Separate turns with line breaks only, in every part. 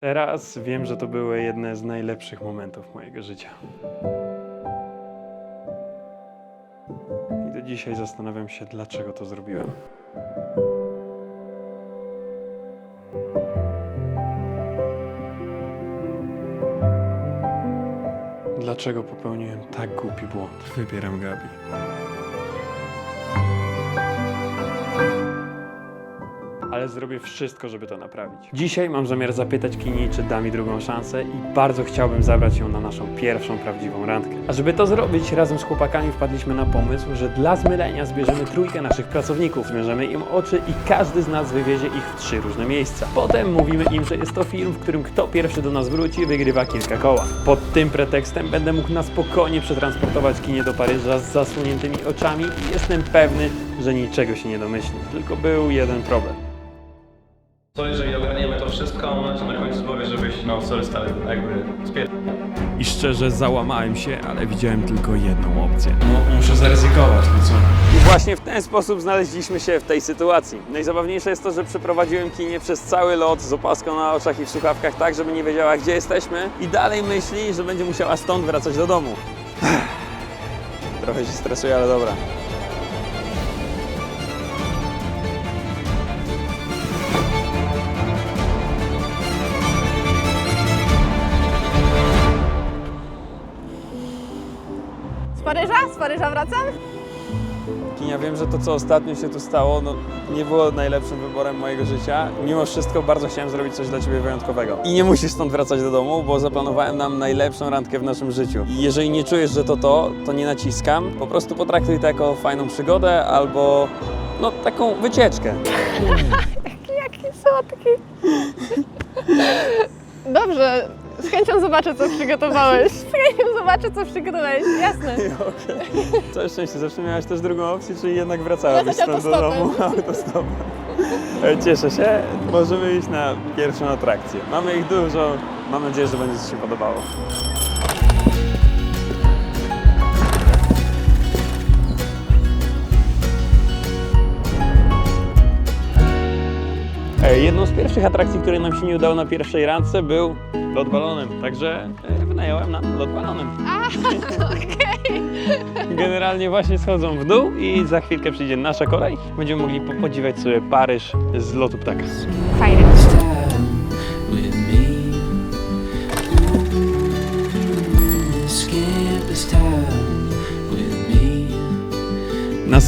Teraz wiem, że to były jedne z najlepszych momentów mojego życia. I do dzisiaj zastanawiam się, dlaczego to zrobiłem. Dlaczego popełniłem tak głupi błąd? Wybieram Gabi. Ale zrobię wszystko, żeby to naprawić. Dzisiaj mam zamiar zapytać Kini, czy da mi drugą szansę i bardzo chciałbym zabrać ją na naszą pierwszą prawdziwą randkę. A żeby to zrobić, razem z chłopakami wpadliśmy na pomysł, że dla zmylenia zbierzemy trójkę naszych pracowników, zmierzymy im oczy i każdy z nas wywiezie ich w trzy różne miejsca. Potem mówimy im, że jest to film, w którym kto pierwszy do nas wróci, wygrywa kilka koła. Pod tym pretekstem będę mógł na spokojnie przetransportować Kinię do Paryża z zasłoniętymi oczami i jestem pewny, że niczego się nie domyśli. Tylko był jeden problem.
To jeżeli ogarniemy to wszystko, on ci na końcu powie, żebyś no sorry stary, jakby spier...
I szczerze załamałem się, ale widziałem tylko jedną opcję. No, muszę zaryzykować, no co? I właśnie w ten sposób znaleźliśmy się w tej sytuacji. Najzabawniejsze jest to, że przeprowadziłem kinię przez cały lot z opaską na oczach i w słuchawkach tak, żeby nie wiedziała, gdzie jesteśmy i dalej myśli, że będzie musiała stąd wracać do domu. Trochę się stresuje, ale dobra.
Paryża? Wracam?
Kinia, wiem, że to, co ostatnio się tu stało, no, nie było najlepszym wyborem mojego życia. Mimo wszystko bardzo chciałem zrobić coś dla Ciebie wyjątkowego. I nie musisz stąd wracać do domu, bo zaplanowałem nam najlepszą randkę w naszym życiu. I jeżeli nie czujesz, że to to, to nie naciskam. Po prostu potraktuj to jako fajną przygodę albo no, taką wycieczkę.
Jaki słodki. Dobrze, z chęcią zobaczę, co przygotowałeś. Z chęcią zobaczę, co przygotowałeś, jasne.
Okej. Całe szczęście, zawsze miałaś też drugą opcję, czyli jednak wracałabyś stąd do domu autostopem. Cieszę się. Możemy iść na pierwszą atrakcję. Mamy ich dużo. Mam nadzieję, że będzie Ci się podobało. Jedną z pierwszych atrakcji, której nam się nie udało na pierwszej randce był lot balonem, także e, wynająłem nam lot balonem.
Okej.
Generalnie właśnie schodzą w dół i za chwilkę przyjdzie nasza kolej. Będziemy mogli po- podziwiać sobie Paryż z lotu ptaka.
Fajnie.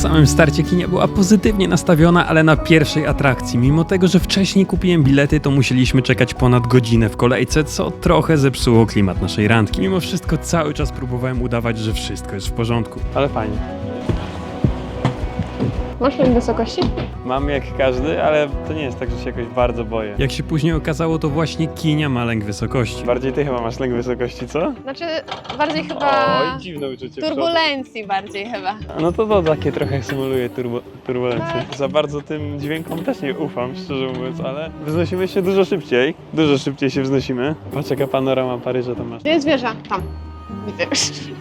Samym starcie kinia była pozytywnie nastawiona, ale na pierwszej atrakcji. Mimo tego, że wcześniej kupiłem bilety, to musieliśmy czekać ponad godzinę w kolejce, co trochę zepsuło klimat naszej randki. Mimo wszystko cały czas próbowałem udawać, że wszystko jest w porządku. Ale fajnie.
Masz lęk wysokości?
Mam jak każdy, ale to nie jest tak, że się jakoś bardzo boję. Jak się później okazało, to właśnie kinia ma lęk wysokości. Bardziej ty chyba masz lęk wysokości, co?
Znaczy, bardziej chyba
Oj, dziwne uczucie.
turbulencji bardziej chyba.
No to to takie trochę symuluje turbo, turbulencję. Za bardzo tym dźwiękom też nie ufam, szczerze mówiąc, ale wznosimy się dużo szybciej. Dużo szybciej się wznosimy. Patrz jaka panorama Paryża tam masz.
Gdzie jest wieża? Tam.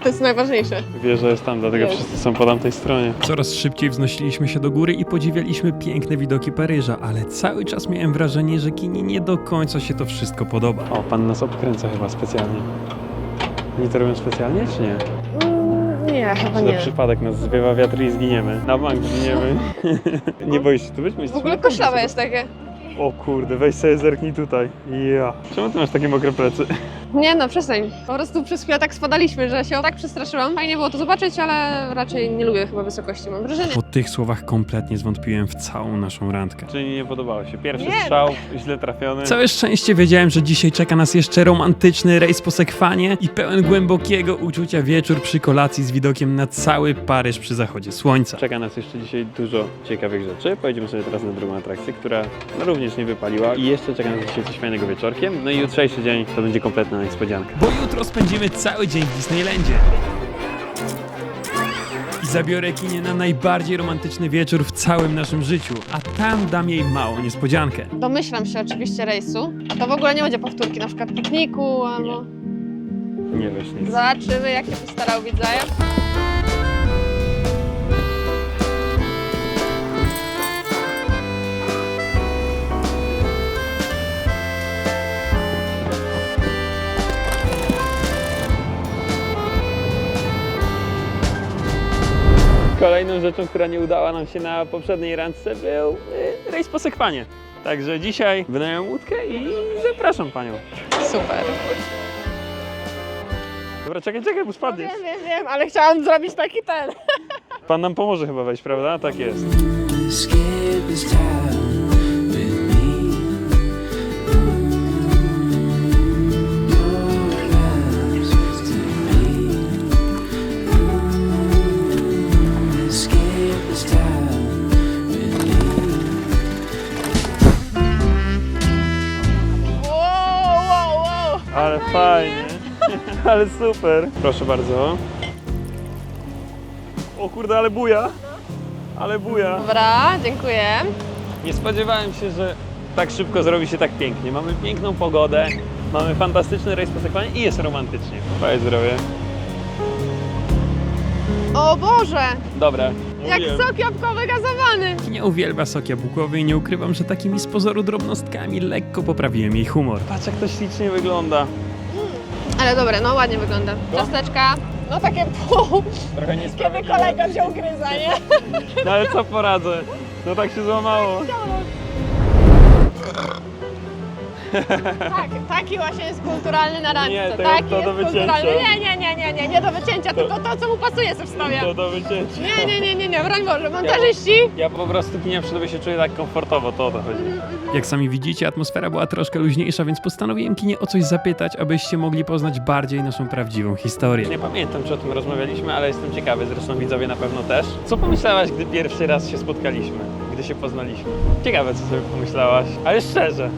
To jest najważniejsze.
Wieża jest tam, dlatego
Jest.
wszyscy są po tamtej stronie. Coraz szybciej wznosiliśmy się do góry i podziwialiśmy piękne widoki Paryża, ale cały czas miałem wrażenie, że Kini nie do końca się to wszystko podoba. O, pan nas obkręca chyba specjalnie. Oni to robią specjalnie, czy nie?
Mm, nie, chyba
Czy za
nie.
przypadek nas zwiewa wiatr i zginiemy? Na bank zginiemy. nie boisz się tu być?
W ogóle koślawe jest takie.
O kurde, weź sobie zerknij tutaj. Ja. Czemu ty masz takie mokre plecy?
Nie no, przestań. Po prostu przez chwilę tak spadaliśmy, że się tak przestraszyłam. Fajnie było to zobaczyć, ale raczej nie lubię chyba wysokości, mam wrażenie.
Po tych słowach kompletnie zwątpiłem w całą naszą randkę. Czyli nie podobało się. Pierwszy
Nie.
strzał, źle trafiony. Całe szczęście wiedziałem, że dzisiaj czeka nas jeszcze romantyczny rejs po Sekwanie i pełen głębokiego uczucia wieczór przy kolacji z widokiem na cały Paryż przy zachodzie słońca. Czeka nas jeszcze dzisiaj dużo ciekawych rzeczy. Pojedziemy sobie teraz na drugą atrakcję, która no, również nie wypaliła i jeszcze czeka nas dzisiaj coś fajnego wieczorkiem. No i jutrzejszy dzień to będzie kompletna niespodzianka. Bo jutro spędzimy cały dzień w Disneylandzie. I zabiorę Kinię na najbardziej romantyczny wieczór w całym naszym życiu, a tam dam jej małą niespodziankę.
Domyślam się oczywiście rejsu, a to w ogóle nie będzie powtórki, na przykład pikniku albo...
Nie wiesz nic.
Zobaczymy, jak się postarał widzajem.
Kolejną rzeczą, która nie udała nam się na poprzedniej randce był y, rejs po sekwanie. Także dzisiaj wynająłem łódkę i zapraszam panią.
Super.
Dobra, czekaj, czekaj, bo spadniesz.
wiem, wiem, ale chciałam zrobić taki ten.
Pan nam pomoże chyba wejść, prawda? Tak jest. Fajnie. Ale super. Proszę bardzo. O kurde, ale buja. Ale buja.
Dobra, dziękuję.
Nie spodziewałem się, że tak szybko zrobi się tak pięknie. Mamy piękną pogodę, mamy fantastyczny rejs po sekwanie i jest romantycznie. Twoje zdrowie.
O Boże,
Dobra.
jak
mówiłem.
sok jabłkowy gazowany.
Nie uwielbia sok jabłkowy i nie ukrywam, że takimi z pozoru drobnostkami lekko poprawiłem jej humor. Patrz jak to ślicznie wygląda.
Ale dobre, no ładnie wygląda. Ciasteczka. No takie pół.
Trochę
Kiedy kolega wziął gryza, nie?
No ale co poradzę? No tak się złamało.
Tak, taki właśnie jest kulturalny na randce.
Nie, to-
taki
to
jest
do wycięcia.
kulturalny. Nie, nie, nie, nie, nie, nie do wycięcia, tylko to, co mu pasuje sobie wstawia.
To do wycięcia.
Nie, nie, nie, nie, nie, broń Boże, montażyści.
Ja po prostu kinia przy tobie się czuję tak komfortowo, to o to chodzi. Jak sami widzicie, atmosfera była troszkę luźniejsza, więc postanowiłem kinie o coś zapytać, abyście mogli poznać bardziej naszą prawdziwą historię. Nie pamiętam, czy o tym rozmawialiśmy, ale jestem ciekawy, zresztą widzowie na pewno też. Co pomyślałaś, gdy pierwszy raz się spotkaliśmy, gdy się poznaliśmy? Ciekawe, co sobie pomyślałaś, ale szczerze.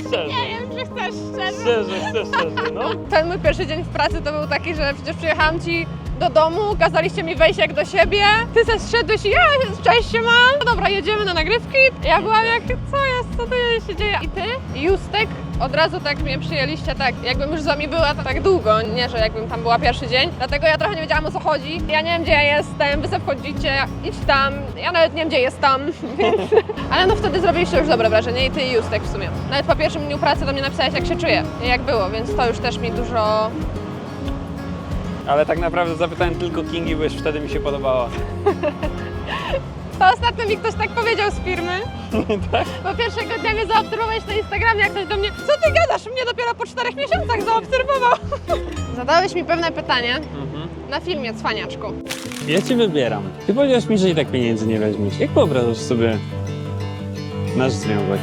Szczerze.
Nie wiem, czy chcesz szczerze.
Szczerze, chcę szczerze, no.
Ten mój pierwszy dzień w pracy to był taki, że przecież przyjechałam ci do domu, kazaliście mi wejść jak do siebie, ty se zszedłeś i ja, cześć się mam, no dobra, jedziemy na nagrywki. Ja byłam jak, co jest, co tu się dzieje? I ty, i Justek, od razu tak mnie przyjęliście tak, jakbym już z wami była tak długo, nie, że jakbym tam była pierwszy dzień. Dlatego ja trochę nie wiedziałam o co chodzi. Ja nie wiem gdzie ja jestem, wy se wchodzicie, idź tam, ja nawet nie wiem gdzie jest tam, więc... Ale no wtedy zrobiliście już dobre wrażenie i ty i Justek w sumie. Nawet po pierwszym dniu pracy do mnie napisałeś jak się czuję i jak było, więc to już też mi dużo
Ale tak naprawdę zapytałem tylko Kingi, bo już wtedy mi się podobała.
To ostatnio mi ktoś tak powiedział z firmy.
tak?
Bo pierwszego dnia mnie zaobserwowałeś na Instagramie, jak ktoś do mnie, co ty gadasz? Mnie dopiero po czterech miesiącach zaobserwował. Zadałeś mi pewne pytanie
Mhm.
na filmie Cwaniaczku.
Ja cię wybieram. Ty powiedziałeś mi, że i tak pieniędzy nie weźmiesz. Jak wyobrażasz sobie nasz związek?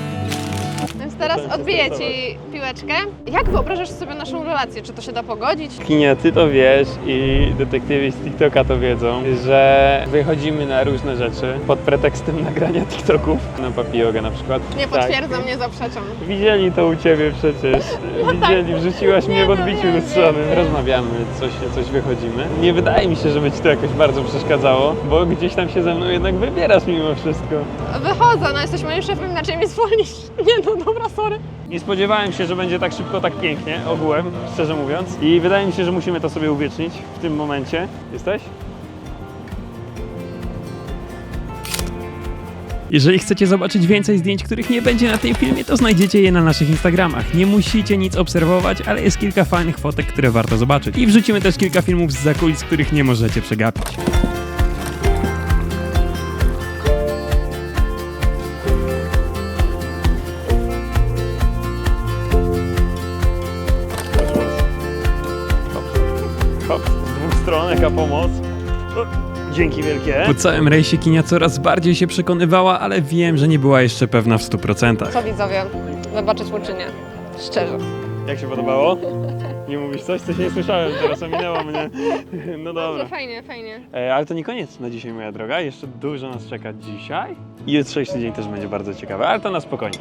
Teraz odbiję ci piłeczkę. Jak wyobrażasz sobie naszą relację? Czy to się da pogodzić?
Kinia, ty to wiesz i detektywi z TikToka to wiedzą, że wychodzimy na różne rzeczy pod pretekstem nagrania TikToków. Na papierogę na przykład.
Nie
Tak.
potwierdzam, nie zaprzeczam.
Widzieli to u ciebie przecież. Widzieli, wrzuciłaś mnie w
No tak. No,
odbiciu lustrzanym. Rozmawiamy, coś, coś wychodzimy. Nie wydaje mi się, żeby ci to jakoś bardzo przeszkadzało, bo gdzieś tam się ze mną jednak wybierasz mimo wszystko.
Wychodzę, no jesteś moim szefem, inaczej mnie zwolnisz. Nie no, dobra, sorry.
Nie spodziewałem się, że będzie tak szybko, tak pięknie, ogółem, szczerze mówiąc. I wydaje mi się, że musimy to sobie uwiecznić w tym momencie. Jesteś? Jeżeli chcecie zobaczyć więcej zdjęć, których nie będzie na tym filmie, to znajdziecie je na naszych Instagramach. Nie musicie nic obserwować, ale jest kilka fajnych fotek, które warto zobaczyć. I wrzucimy też kilka filmów z zakulis, których nie możecie przegapić. Stron, jaka pomoc. O, dzięki wielkie. Po całym rejsie Kinia coraz bardziej się przekonywała, ale wiem, że nie była jeszcze pewna w 100%.
Co widzowie, wybaczyć uczynię. Szczerze.
Jak się podobało? Nie mówisz coś? Coś nie słyszałem, teraz ominęło mnie. No dobra.
Dobrze, fajnie, fajnie.
E, ale to nie koniec na dzisiaj, moja droga. Jeszcze dużo nas czeka dzisiaj. I jutrzejszy dzień też będzie bardzo ciekawy, ale to na spokojnie.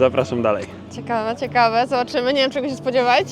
Zapraszam dalej.
Ciekawe, ciekawe, zobaczymy, nie wiem czego się spodziewać.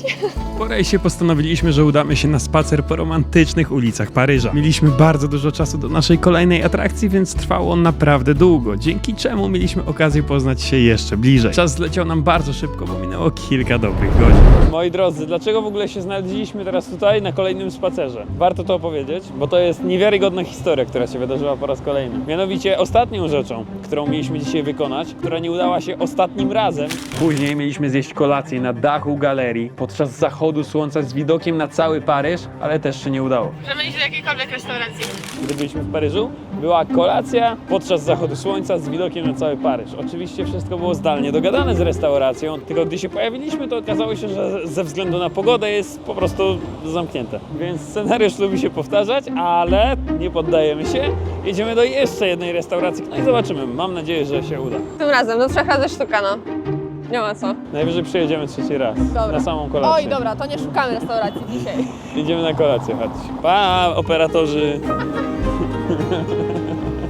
Po rejsie postanowiliśmy, że udamy się na spacer po romantycznych ulicach Paryża. Mieliśmy bardzo dużo czasu do naszej kolejnej atrakcji, więc trwało on naprawdę długo, dzięki czemu mieliśmy okazję poznać się jeszcze bliżej. Czas zleciał nam bardzo szybko, bo minęło kilka dobrych godzin. Moi drodzy, dlaczego w ogóle się znaleźliśmy teraz tutaj na kolejnym spacerze? Warto to opowiedzieć, bo to jest niewiarygodna historia, która się wydarzyła po raz kolejny. Mianowicie ostatnią rzeczą, którą mieliśmy dzisiaj wykonać, która nie udała się ostatnim razem, później Później mieliśmy zjeść kolację na dachu galerii podczas zachodu słońca z widokiem na cały Paryż, ale też się nie udało.
Możemy iść do jakiejkolwiek restauracji.
Gdy byliśmy w Paryżu, była kolacja podczas zachodu słońca z widokiem na cały Paryż. Oczywiście wszystko było zdalnie dogadane z restauracją, tylko gdy się pojawiliśmy, to okazało się, że ze względu na pogodę jest po prostu zamknięte. Więc scenariusz lubi się powtarzać, ale nie poddajemy się. Jedziemy do jeszcze jednej restauracji, no i zobaczymy. Mam nadzieję, że się uda.
Tym razem, do trzech razy sztuka, no. Nie ma co.
Najwyżej przyjedziemy trzeci raz.
Dobra.
Na samą kolację.
Oj, dobra, to nie szukamy restauracji dzisiaj.
Idziemy na kolację, chodź. Pa, operatorzy.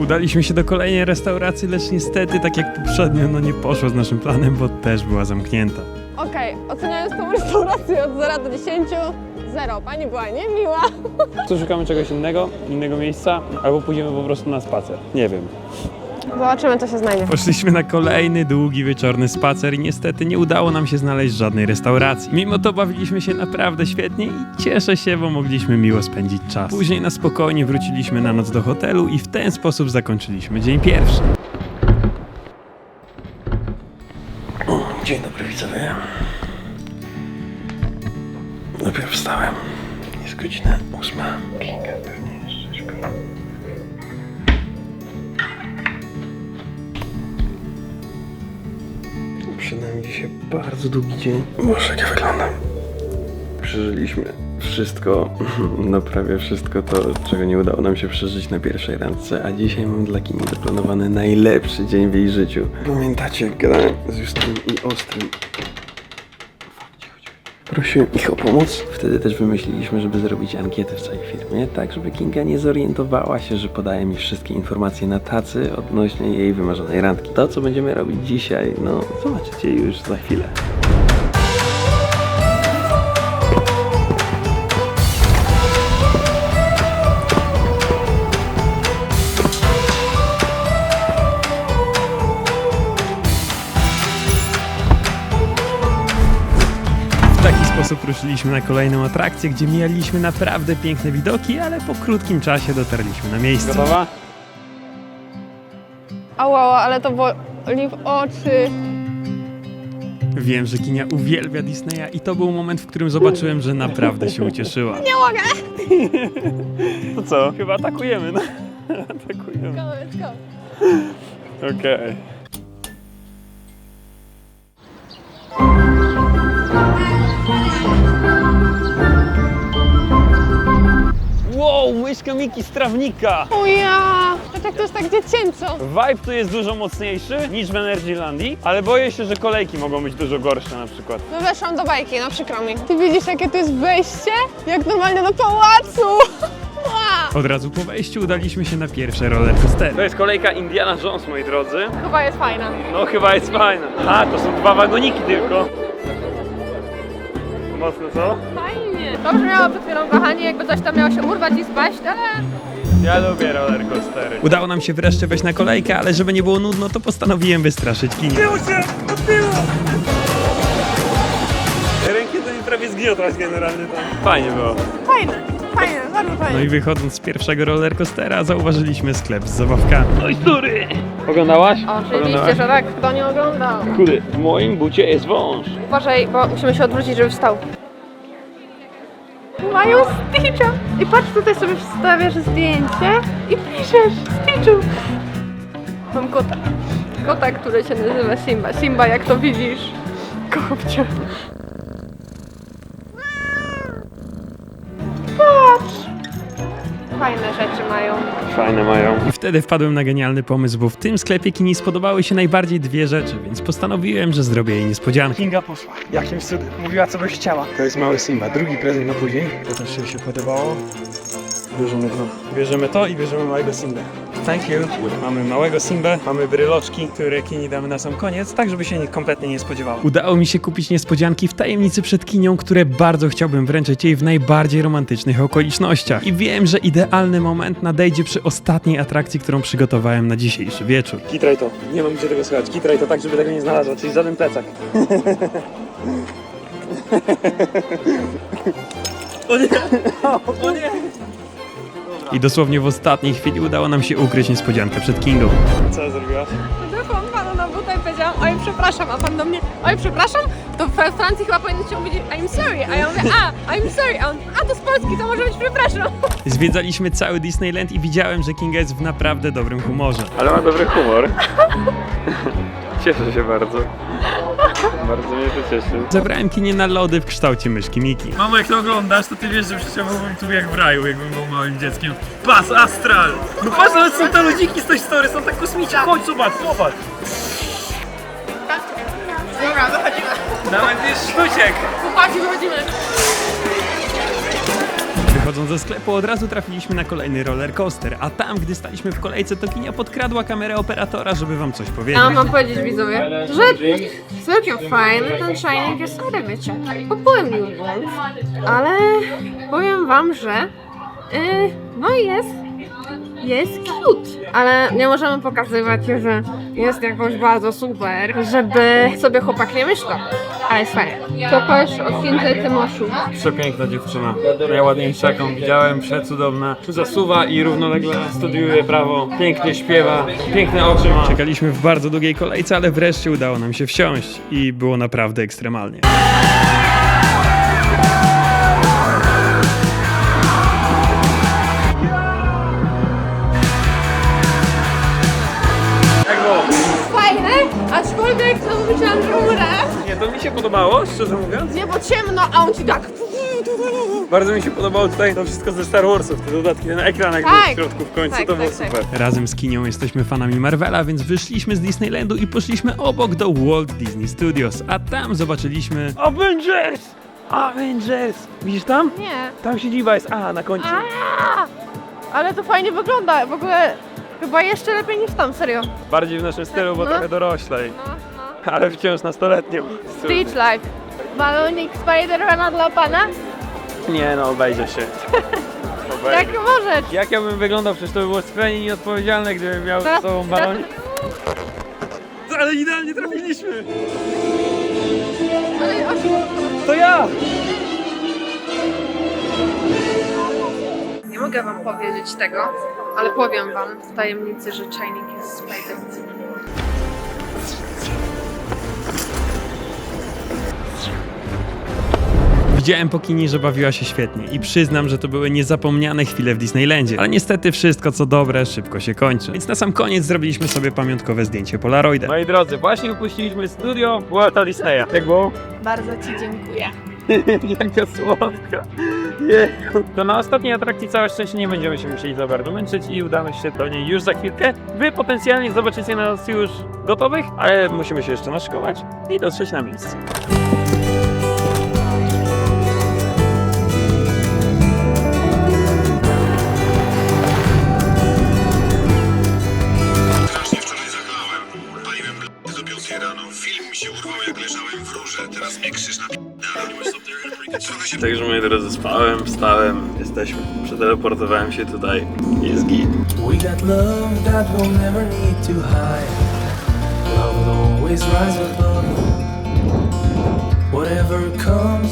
Udaliśmy się do kolejnej restauracji, lecz niestety, tak jak poprzednio, no nie poszło z naszym planem, bo też była zamknięta.
Okej, oceniając tą restaurację od 0 do 10, 0. Pani była niemiła.
Co szukamy czegoś innego, innego miejsca, albo pójdziemy po prostu na spacer. Nie wiem.
Zobaczymy, co się znajdzie.
Poszliśmy na kolejny długi wieczorny spacer i niestety nie udało nam się znaleźć żadnej restauracji. Mimo to bawiliśmy się naprawdę świetnie i cieszę się, bo mogliśmy miło spędzić czas. Później na spokojnie wróciliśmy na noc do hotelu i w ten sposób zakończyliśmy dzień pierwszy. Dzień dobry widzowie. Dopiero wstałem. Jest godzina ósma. Kinga Przed nami dzisiaj bardzo długi dzień. Boże, jak ja wyglądam. Przeżyliśmy wszystko, no prawie wszystko to, czego nie udało nam się przeżyć na pierwszej randce, a dzisiaj mam dla Kimi zaplanowany najlepszy dzień w jej życiu. Pamiętacie, jak gadałem z Justynem i Ostrym? Prosiłem ich o pomoc. Wtedy też wymyśliliśmy, żeby zrobić ankietę w całej firmie, tak żeby Kinga nie zorientowała się, że podaje mi wszystkie informacje na tacy odnośnie jej wymarzonej randki. To, co będziemy robić dzisiaj, no zobaczycie już za chwilę. Sposób ruszyliśmy na kolejną atrakcję, gdzie mieliśmy naprawdę piękne widoki, ale po krótkim czasie dotarliśmy na miejsce. Gotowa?
Ała, ale to boli w oczy.
Wiem, że Kinia uwielbia Disneya i to był moment, w którym zobaczyłem, że naprawdę się ucieszyła.
Nie mogę!
To co? Chyba atakujemy, no. atakujemy.
Go, let's go.
Okej. Wow, myszka Miki z trawnika!
O ja! To jak to jest tak dziecięco.
Vibe tu jest dużo mocniejszy niż w Energylandii, ale boję się, że kolejki mogą być dużo gorsze na przykład.
No weszłam do bajki, no przykro mi. Ty widzisz, jakie to jest wejście? Jak normalnie do pałacu!
Od razu po wejściu udaliśmy się na pierwsze rollercoastery. To jest kolejka Indiana Jones, moi drodzy.
Chyba jest fajna.
No chyba jest fajna. A, to są dwa wagoniki tylko. Mocno co?
Fajnie. Dobrze miała przed chwilą kochanie, jakby coś tam miało się urwać i spaść, ale...
Ja lubię rollercoastery. Udało nam się wreszcie wejść na kolejkę, ale żeby nie było nudno, to postanowiłem wystraszyć kinie. Ręki to mi prawie zgniotłaś generalnie tam. Fajnie było.
Fajne, fajne, bardzo
No
fajne.
i wychodząc z pierwszego rollercoastera zauważyliśmy sklep z zabawkami. Oj, dury! Oglądałaś?
Oczywiście, że tak, kto nie oglądał.
Kudy, w moim bucie jest wąż.
Uważaj, bo musimy się odwrócić, żeby wstał. Mają Stitcha! I patrz, tutaj sobie wstawiasz zdjęcie i piszesz Stitchu. Mam kota. Kota, który się nazywa Simba. Simba, jak to widzisz, kocham cię. Patrz! Fajne rzeczy mają.
Fajne mają. I wtedy wpadłem na genialny pomysł, bo w tym sklepie Kini spodobały się najbardziej dwie rzeczy, więc postanowiłem, że zrobię jej niespodziankę.
Kinga poszła. Jakimś cudem. Mówiła, co by chciała. To jest mały Simba. Drugi prezent na później. To też się podobało. Bierzemy to. Bierzemy to i bierzemy małego Simbę. Thank you. Mamy małego Simbę, mamy bryloczki, które Kini damy na sam koniec, tak żeby się nie, kompletnie nie spodziewała.
Udało mi się kupić niespodzianki w tajemnicy przed kinią, które bardzo chciałbym wręczyć jej w najbardziej romantycznych okolicznościach. I wiem, że idealny moment nadejdzie przy ostatniej atrakcji, którą przygotowałem na dzisiejszy wieczór.
Kitraj to. Nie mam gdzie tego schować. Kitraj to tak, żeby tego nie znalazła, czyli żaden plecak. o nie! O nie!
I dosłownie w ostatniej chwili udało nam się ukryć niespodziankę przed Kingą.
Co zrobiłaś?
Weszłam panu na buta i powiedziałam, oj przepraszam, a pan do mnie, oj, przepraszam, to w Fra- Francji chyba powinien się powiedzieć I'm sorry, a ja mówię, a, I'm sorry, a on, a to z Polski, to może być przepraszam.
Zwiedzaliśmy cały Disneyland i widziałem, że Kinga jest w naprawdę dobrym humorze.
Ale ma dobry humor. Cieszę się bardzo. Bardzo mnie to cieszy.
Zabrałem kinie na lody w kształcie myszki Miki.
Mamo, jak to oglądasz, to ty wiesz, że przecież ja byłbym tu jak w raju, jakbym był małym dzieckiem. Pas Astral! No patrz, nawet są te ludziki z tej story, są tak kosmiczne. Chodź, zobacz, zobacz.
Dobra, wychodzimy.
Nawet jest sztuciek.
Chłopaki, wychodzimy.
Wychodząc ze sklepu od razu trafiliśmy na kolejny roller coaster, a tam, gdy staliśmy w kolejce, to kinia podkradła kamerę operatora, żeby wam coś powiedzieć.
Ja mam powiedzieć widzowie, że całkiem fajny ten Shining jest, kupułem New Balance, ale powiem wam, że yy, no jest, jest cute, ale nie możemy pokazywać, że jest jakoś bardzo super, żeby sobie chłopak nie myślał, ale jest fajnie. To też o Kindle Tymoszu.
Przepiękna dziewczyna. Najładniejsza jaką widziałem, przecudowna. Zasuwa i równolegle studiuje prawo, pięknie śpiewa, piękne oczy ma. Czekaliśmy w bardzo długiej kolejce, ale wreszcie udało nam się wsiąść i było naprawdę ekstremalnie.
To
mi się podobało, szczerze mówiąc.
Nie, bo ciemno, a on ci tak...
Bardzo mi się podobało tutaj to wszystko ze Star Warsów, te dodatki, ten ekran jakby
Tak.
w środku w końcu,
Tak,
to było
tak, tak.
super. Razem z Kinią jesteśmy fanami Marvela, więc wyszliśmy z Disneylandu i poszliśmy obok do Walt Disney Studios, a tam zobaczyliśmy... Avengers! Avengers! Widzisz tam?
Nie.
Tam siedziba jest, a na końcu.
A, ale to fajnie wygląda, w ogóle chyba jeszcze lepiej niż tam, serio.
Bardziej w naszym stylu, bo
No.
trochę doroślej,
no.
ale wciąż nastoletnią.
Stitch Life. Balonik Spidermana dla pana?
Nie no, obejdzie się. Obejdzie.
Jak możesz?
Jak ja bym wyglądał, przecież to by było skrajnie nieodpowiedzialne, gdybym miał z sobą balonik. Ale idealnie trafiliśmy!
Ale.
To ja!
Nie mogę wam powiedzieć tego, ale powiem wam w tajemnicy, że czajnik jest Spider.
Widziałem po kinie, że bawiła się świetnie i przyznam, że to były niezapomniane chwile w Disneylandzie. Ale niestety wszystko co dobre szybko się kończy. Więc na sam koniec zrobiliśmy sobie pamiątkowe zdjęcie Polaroidem. Moi drodzy, właśnie upuściliśmy studio Walta Disneya. Jak było?
Bardzo ci dziękuję.
Jaka słodka. Jeju. To na ostatniej atrakcji całe szczęście nie będziemy się musieli za bardzo męczyć i udamy się do niej już za chwilkę. Wy potencjalnie zobaczycie nas już gotowych, ale musimy się jeszcze naszykować i dotrzeć na miejsce.
Teraz
Także moi drodzy, spałem, wstałem, jesteśmy. Przeteleportowałem się tutaj.
We got love that we'll never need to hide. Love will always rise above. Whatever comes,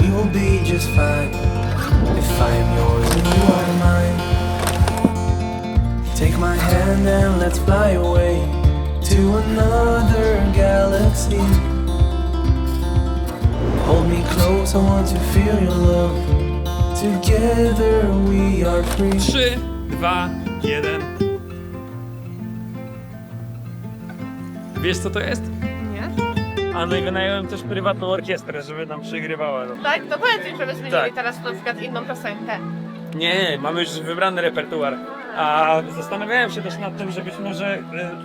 we will be just fine. If I am yours and you are mine. Take my hand and let's fly away to another galaxy. Want to feel your love. Together we are free.
3, 2, 1. Wiesz co to jest?
Nie?
A no i wynająłem też prywatną orkiestrę, żeby nam przygrywała. No.
Tak, to powiedz mi, żeby zmienili
Tak.
teraz na przykład inną piosenkę.
Nie, mamy już wybrany repertuar. A zastanawiałem się też nad tym, że być może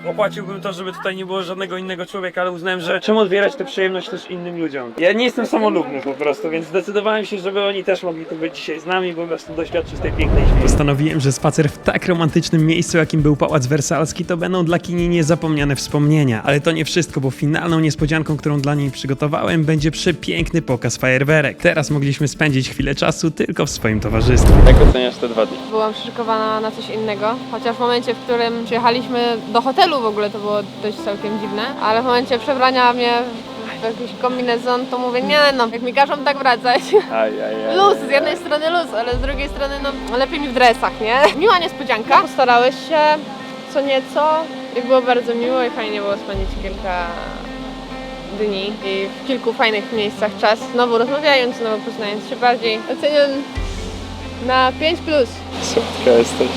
y, opłaciłbym to, żeby tutaj nie było żadnego innego człowieka, ale uznałem, że czemu odbierać tę przyjemność też innym ludziom. Ja nie jestem samolubny po prostu, więc zdecydowałem się, żeby oni też mogli tu być dzisiaj z nami, bo po prostu doświadczyć tej pięknej chwili. Postanowiłem, że spacer w tak romantycznym miejscu, jakim był Pałac Wersalski, to będą dla Kini niezapomniane wspomnienia. Ale to nie wszystko, bo finalną niespodzianką, którą dla niej przygotowałem, będzie przepiękny pokaz fajerwerek. Teraz mogliśmy spędzić chwilę czasu tylko w swoim towarzystwie. Jak oceniasz te dwa dni?
Byłam przyszykowana na coś innego, chociaż w momencie, w którym przyjechaliśmy do hotelu w ogóle, to było dość całkiem dziwne, ale w momencie przebrania mnie w jakiś kombinezon, to mówię, nie no, jak mi każą tak wracać.
Aj, aj, aj.
Luz, z jednej strony luz, ale z drugiej strony no lepiej mi w dresach, nie? Miła niespodzianka, postarałeś się co nieco i było bardzo miło i fajnie było spędzić kilka dni i w kilku fajnych miejscach czas, znowu rozmawiając, znowu poznając się bardziej. Oceniam na 5 plus,
Słodka jesteś.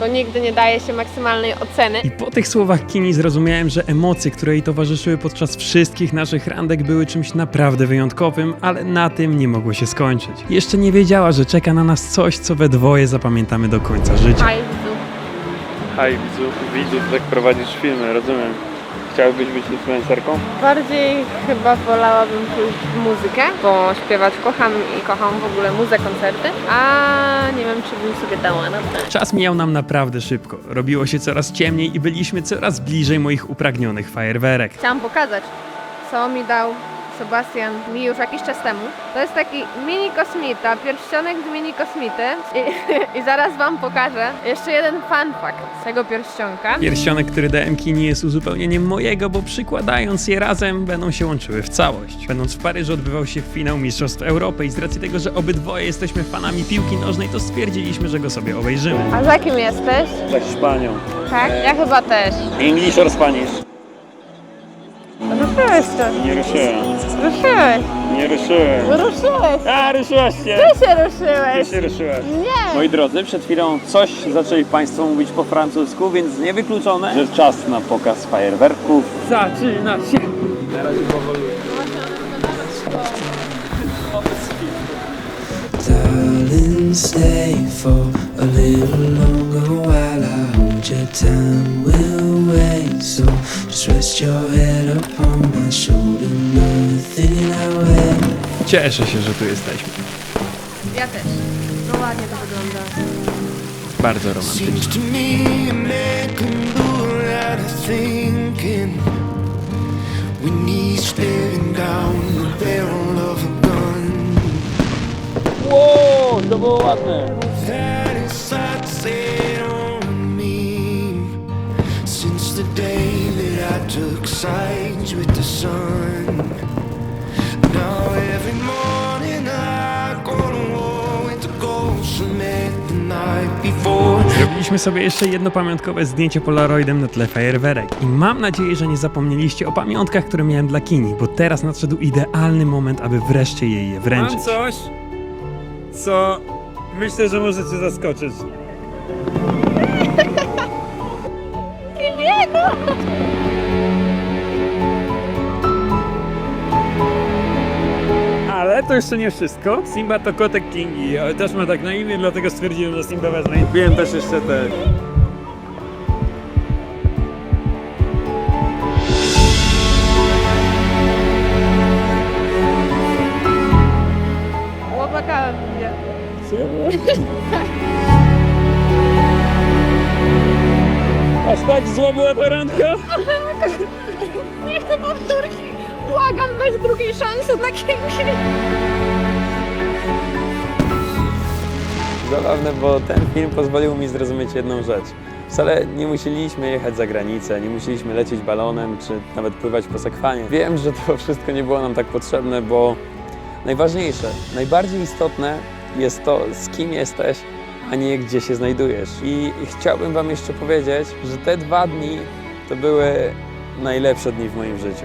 bo nigdy nie daje się maksymalnej oceny.
I po tych słowach Kini zrozumiałem, że emocje, które jej towarzyszyły podczas wszystkich naszych randek były czymś naprawdę wyjątkowym, ale na tym nie mogło się skończyć. Jeszcze nie wiedziała, że czeka na nas coś, co we dwoje zapamiętamy do końca życia.
Aj, Jezu.
Hej widzów, widzów, tak prowadzisz filmy, rozumiem. Chciałbyś być influencerką?
Bardziej chyba wolałabym pójść w muzykę, bo śpiewać kocham i kocham w ogóle muzę, koncerty, a nie wiem, czy bym sobie dała na to.
Czas mijał nam naprawdę szybko. Robiło się coraz ciemniej i byliśmy coraz bliżej moich upragnionych fajerwerek.
Chciałam pokazać, co mi dał Sebastian mi już jakiś czas temu. To jest taki mini kosmita, pierścionek z mini kosmity i, i zaraz wam pokażę jeszcze jeden fun fact z tego pierścionka.
Pierścionek, który dałem Kini jest uzupełnieniem mojego, bo przykładając je razem będą się łączyły w całość. Będąc w Paryżu odbywał się finał Mistrzostw Europy i z racji tego, że obydwoje jesteśmy fanami piłki nożnej, to stwierdziliśmy, że go sobie obejrzymy.
A za kim jesteś?
Za Hiszpanią.
Tak? Ja chyba też.
English or Spanish?
Ruszyłeś to.
Nie ruszyłem.
Ruszyłeś.
Nie ruszyłem.
Ruszyłeś.
A, ruszyłaś się!
Ty się ruszyłeś.
się ruszyłaś.
Nie.
Moi drodzy, przed chwilą coś zaczęli Państwo mówić po francusku, więc niewykluczone, że czas na pokaz fajerwerków. Zaczyna się! Na razie powoli.
Darling, stay for a little longer while I hold your time. We'll wait, so just rest your head upon my shoulder. Nothing I wear.
Cieszę się, że tu jesteśmy.
Ja też. No ładnie to wygląda.
Bardzo romantycznie.
Seems to me a man can do a lot of thinking when he's staring down the barrel of a gun.
Wow, to było ładne.
That day that I took sides with the sun. Now every morning I go to war with the ghosts met the night before.
Zrobiliśmy sobie jeszcze jedno pamiątkowe zdjęcie polaroidem na tle fajerwerek. I mam nadzieję, że nie zapomnieliście o pamiątkach, które miałem dla Kini, bo teraz nadszedł idealny moment, aby wreszcie jej je wręczyć.
Mam coś, co myślę, że może cię zaskoczyć. Ale to jeszcze nie wszystko. Simba to kotek Kingi, ale też ma tak na imię, dlatego stwierdziłem, że Simba wezmę. Kupiłem też jeszcze te
Łopakałem mnie.
Aż tak zła była ta randka?
Nie chcę powtórki. Błagam, bez drugiej szansy dla Kingi.
Zabawne, bo ten film pozwolił mi zrozumieć jedną rzecz. Wcale nie musieliśmy jechać za granicę, nie musieliśmy lecieć balonem, czy nawet pływać po sekwanie. Wiem, że to wszystko nie było nam tak potrzebne, bo najważniejsze, najbardziej istotne jest to, z kim jesteś, a nie gdzie się znajdujesz. I chciałbym Wam jeszcze powiedzieć, że te dwa dni to były najlepsze dni w moim życiu.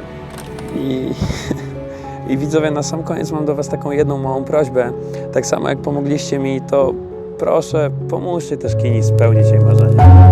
I, I widzowie, na sam koniec mam do Was taką jedną małą prośbę. Tak samo jak pomogliście mi, to proszę, pomóżcie też Kini spełnić jej marzenia.